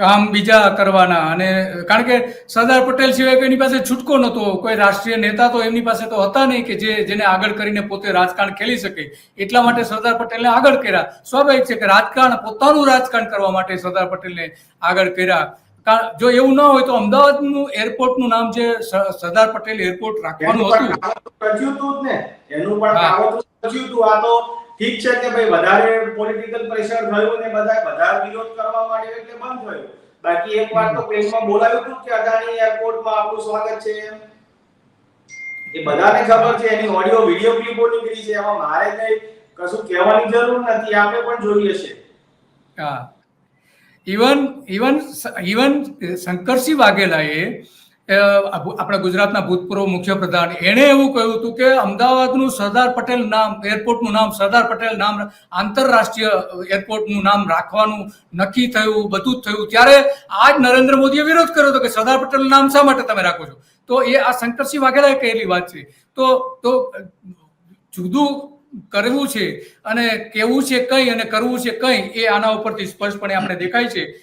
કામ બીજા કરવાના. અને કારણ કે સરદાર પટેલ સિવાય કોઈની પાસે છૂટકો નહોતો. કોઈ રાષ્ટ્રીય નેતા તો એમની પાસે તો હતા નહીં કે જે જેને આગળ કરીને પોતે રાજકારણ ખેલી શકે. એટલા માટે સરદાર પટેલને આગળ કર્યા. સ્વાભાવિક છે કે રાજકારણ પોતાનું રાજકારણ કરવા માટે સરદાર પટેલને આગળ કર્યા. જો એવું ન હોય તો અમદાવાદનું એરપોર્ટનું નામ જે સરદાર પટેલ એરપોર્ટ રાખવાનું હતું. એનું પણ આ તો ઠીક છે કે ભાઈ વધારે પોલિટિકલ પ્રેશર થયું ને બધા વધારે વિરોધ કરવા માંડ્યો એટલે બંધ થયું. બાકી એક વાર તો પ્લેનમાં બોલાવ્યું હતું કે અદાણી એરપોર્ટમાં આપનું સ્વાગત છે એ બધાને ખબર છે, એની ઓડિયો વિડિયો ક્લિપો નીકળી છે. એમાં મારે કઈ કશું કહેવાની જરૂર નથી. આપણે પણ જોઈએ છે હા. ઇવન ઇવન ઇવન શંકરસિંહ વાઘેલાએ આપણા ગુજરાતના ભૂતપૂર્વ મુખ્ય પ્રધાન. એણે એવું કહ્યું હતું કે અમદાવાદનું સરદાર પટેલ નામ, એરપોર્ટનું નામ, સરદાર પટેલ નામ, આંતરરાષ્ટ્રીય એરપોર્ટનું નામ રાખવાનું નક્કી થયું, બધું જ થયું. ત્યારે આજ નરેન્દ્ર મોદીએ વિરોધ કર્યો હતો કે સરદાર પટેલ નામ શા માટે તમે રાખો છો? તો એ આ શંકરસિંહ વાઘેલાએ કહેલી વાત છે. તો તો જુદું કરવું છે અને કેવું છે, કંઈ અને કરવું છે, કંઈ એ આના ઉપરથી સ્પષ્ટપણે આપણે દેખાય છે.